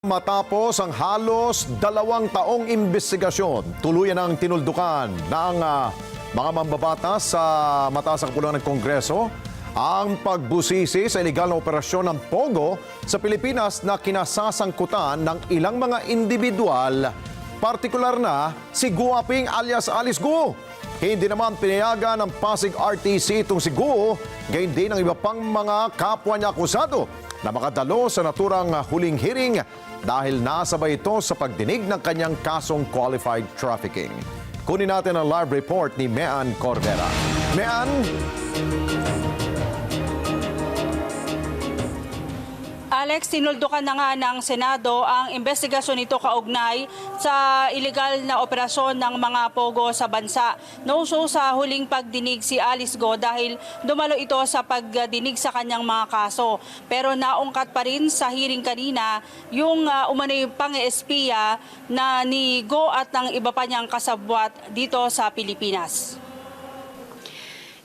Matapos ang halos dalawang taong investigasyon, tuluyan ang tinuldukan ng ah, mga mambabatas sa mataas na kapuluan ng Kongreso ang pagbusisi sa illegal na operasyon ng Pogo sa Pilipinas na kinasasangkutan ng ilang mga individual, partikular na si Guaping alias Alice Gu. Hindi naman pinayagan ng Pasig RTC itong si Gu, gayon din ang iba pang mga kapwa niya akusado na makadalo sa naturang huling hearing dahil nasabay ito sa pagdinig ng kanyang kasong qualified trafficking. Kunin natin ang live report ni Mean Cordera. Mean, Alex, tinuldukan na nga ng Senado ang investigasyon nito kaugnay sa illegal na operasyon ng mga pogo sa bansa. No-show sa huling pagdinig si Alice Go dahil dumalo ito sa pagdinig sa kanyang mga kaso. Pero naungkat pa rin sa hearing kanina yung uh, umano'y pang-espiya na ni Go at ng iba pa niyang kasabwat dito sa Pilipinas.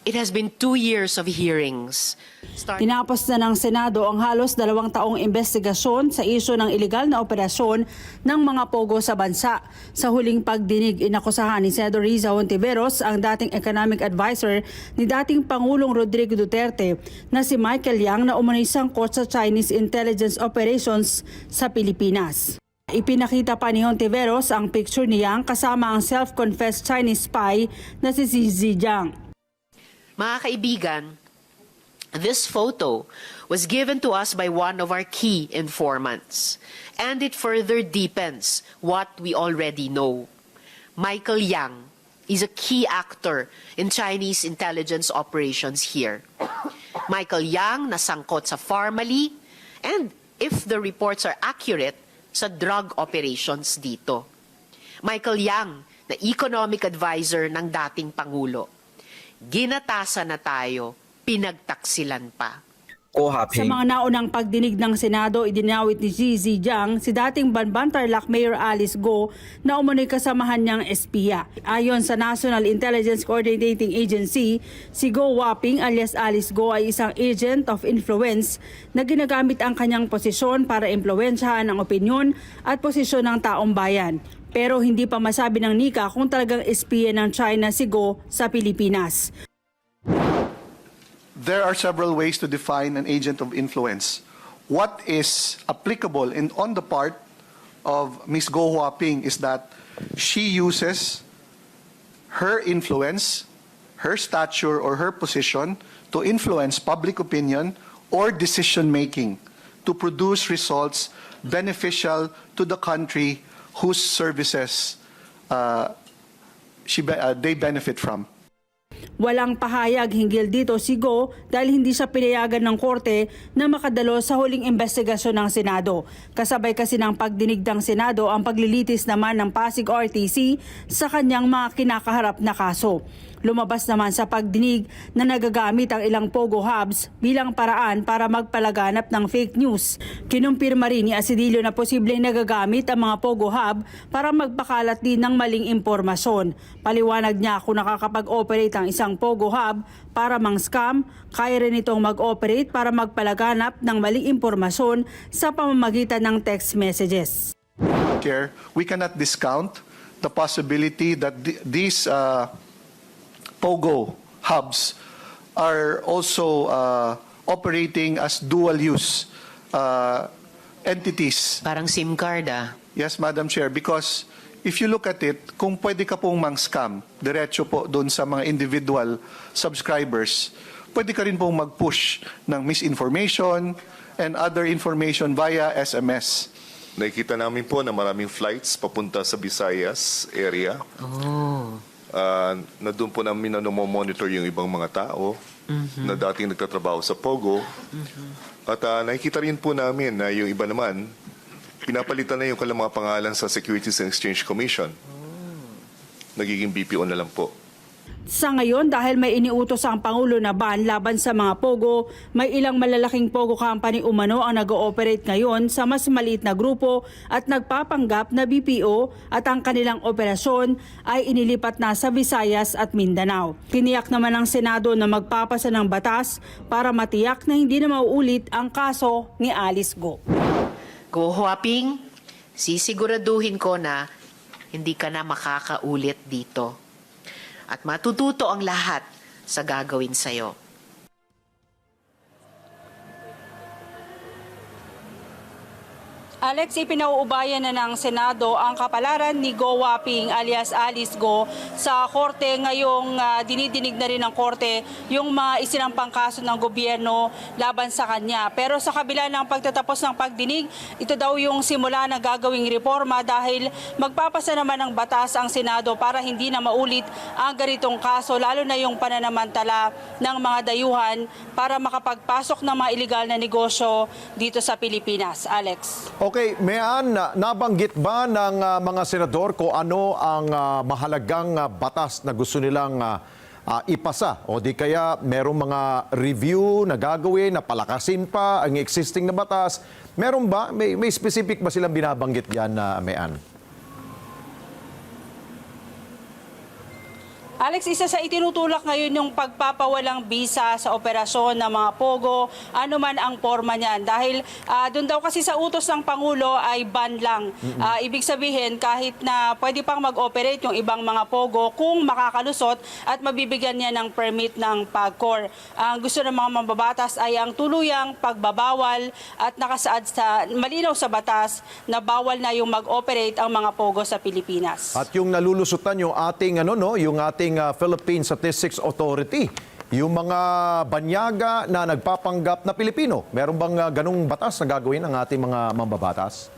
It has been two years of hearings. Start- Tinapos na ng Senado ang halos dalawang taong investigasyon sa isyo ng ilegal na operasyon ng mga pogo sa bansa. Sa huling pagdinig, inakusahan ni Senador Riza Hontiveros ang dating economic advisor ni dating Pangulong Rodrigo Duterte na si Michael Yang na umano'y sangkot sa Chinese intelligence operations sa Pilipinas. Ipinakita pa ni Hontiveros ang picture ni Yang kasama ang self-confessed Chinese spy na si Xi Zhejiang. Mga kaibigan, this photo was given to us by one of our key informants, and it further deepens what we already know. Michael Yang is a key actor in Chinese intelligence operations here. Michael Yang nasangkot sa Farmally, and if the reports are accurate, sa drug operations dito. Michael Yang, na economic advisor ng dating Pangulo ginatasan na tayo, pinagtaksilan pa. Sa mga naunang pagdinig ng Senado, idinawit ni Zizi Jiang si dating Banban Tarlac Mayor Alice Go na umano'y kasamahan niyang espiya. Ayon sa National Intelligence Coordinating Agency, si Go Wapping alias Alice Go ay isang agent of influence na ginagamit ang kanyang posisyon para impluensyahan ang opinyon at posisyon ng taong bayan. Pero hindi pa masabi ng Nika kung talagang espiya ng China si Go sa Pilipinas. there are several ways to define an agent of influence. What is applicable in, on the part of Ms. Go Huaping is that she uses her influence, her stature, or her position to influence public opinion or decision making to produce results beneficial to the country whose services uh, she, be- uh, they benefit from. Walang pahayag hinggil dito si Go dahil hindi siya pinayagan ng korte na makadalo sa huling investigasyon ng Senado. Kasabay kasi ng pagdinig ng Senado ang paglilitis naman ng Pasig RTC sa kanyang mga kinakaharap na kaso. Lumabas naman sa pagdinig na nagagamit ang ilang Pogo hubs bilang paraan para magpalaganap ng fake news. Kinumpirma rin ni Asidilio na posibleng nagagamit ang mga Pogo hub para magpakalat din ng maling impormasyon. Paliwanag niya kung nakakapag-operate ang isang Pogo hub para mang-scam, kaya rin itong mag-operate para magpalaganap ng maling impormasyon sa pamamagitan ng text messages. Chair, we cannot discount the possibility that th- these uh, POGO hubs are also uh, operating as dual-use uh, entities. Parang SIM card ah. Yes, Madam Chair, because if you look at it, kung pwede ka pong mang-scam, diretso po doon sa mga individual subscribers, pwede ka rin pong mag-push ng misinformation and other information via SMS. Nakikita namin po na maraming flights papunta sa Visayas area. Oh. na doon po namin na monitor yung ibang mga tao na dating nagtatrabaho sa Pogo. At ah, nakikita rin po namin na yung iba naman, pinapalitan na yung kanilang mga pangalan sa Securities and Exchange Commission. Nagiging BPO na lang po. Sa ngayon, dahil may iniutos ang Pangulo na ban laban sa mga Pogo, may ilang malalaking Pogo company umano ang nag-ooperate ngayon sa mas maliit na grupo at nagpapanggap na BPO at ang kanilang operasyon ay inilipat na sa Visayas at Mindanao. Tiniyak naman ng Senado na magpapasa ng batas para matiyak na hindi na mauulit ang kaso ni Alice Go. Go Huaping, sisiguraduhin ko na hindi ka na makakaulit dito. At matututo ang lahat sa gagawin sa'yo. Alex, ipinauubayan na ng Senado ang kapalaran ni Go Waping alias Alice Go sa korte ngayong ah, dinidinig na rin ng korte yung mga isinampang kaso ng gobyerno laban sa kanya. Pero sa kabila ng pagtatapos ng pagdinig, ito daw yung simula ng gagawing reforma dahil magpapasa naman ng batas ang Senado para hindi na maulit ang ganitong kaso lalo na yung pananamantala ng mga dayuhan para makapagpasok ng mga iligal na negosyo dito sa Pilipinas. Alex. Okay, Mayan, na- nabanggit ba ng ah, mga senador kung ano ang ah, mahalagang ah, batas na gusto nilang ah, ah, ipasa? O di kaya merong mga review na gagawin, na palakasin pa ang existing na batas? Meron ba? May, may specific ba silang binabanggit yan na Mayan? Alex, isa sa itinutulak ngayon yung pagpapawalang bisa sa operasyon ng mga pogo, ano man ang forma niyan. Dahil ah, doon daw kasi sa utos ng Pangulo ay ban lang. Ah, ibig sabihin, kahit na pwede pang mag-operate yung ibang mga pogo kung makakalusot at mabibigyan niya ng permit ng PAGCOR. Ang gusto ng mga mambabatas ay ang tuluyang pagbabawal at nakasaad sa malinaw sa batas na bawal na yung mag-operate ang mga pogo sa Pilipinas. At yung nalulusutan yung ating ano no, yung ating ah, Philippine Statistics Authority, yung mga banyaga na nagpapanggap na Pilipino. Meron bang ah, ganung batas na gagawin ng ating mga mambabatas?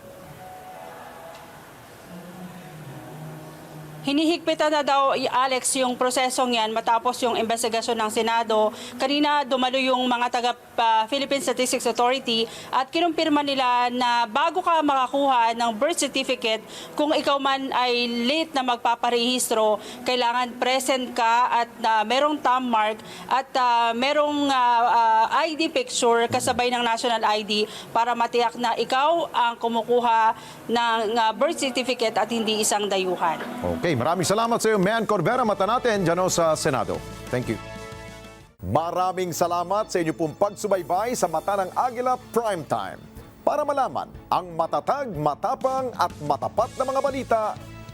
Hinihigpitan na daw, Alex, yung prosesong yan matapos yung investigasyon ng Senado. Kanina dumalo yung mga taga ah, Philippine Statistics Authority at kinumpirma nila na bago ka makakuha ng birth certificate, kung ikaw man ay late na magpaparehistro, kailangan present ka at na merong thumb mark at ah, merong ah, ah, ID picture kasabay ng national ID para matiyak na ikaw ang kumukuha ng ah, birth certificate at hindi isang dayuhan. Okay, maraming salamat sa iyo, Mayan Corbera. Mata dyan sa Senado. Thank you. Maraming salamat sa inyo pong pagsubaybay sa Mata ng Agila Primetime. Para malaman ang matatag, matapang at matapat na mga balita,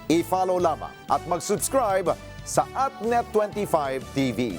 i-follow lamang at mag-subscribe sa AtNet25 TV.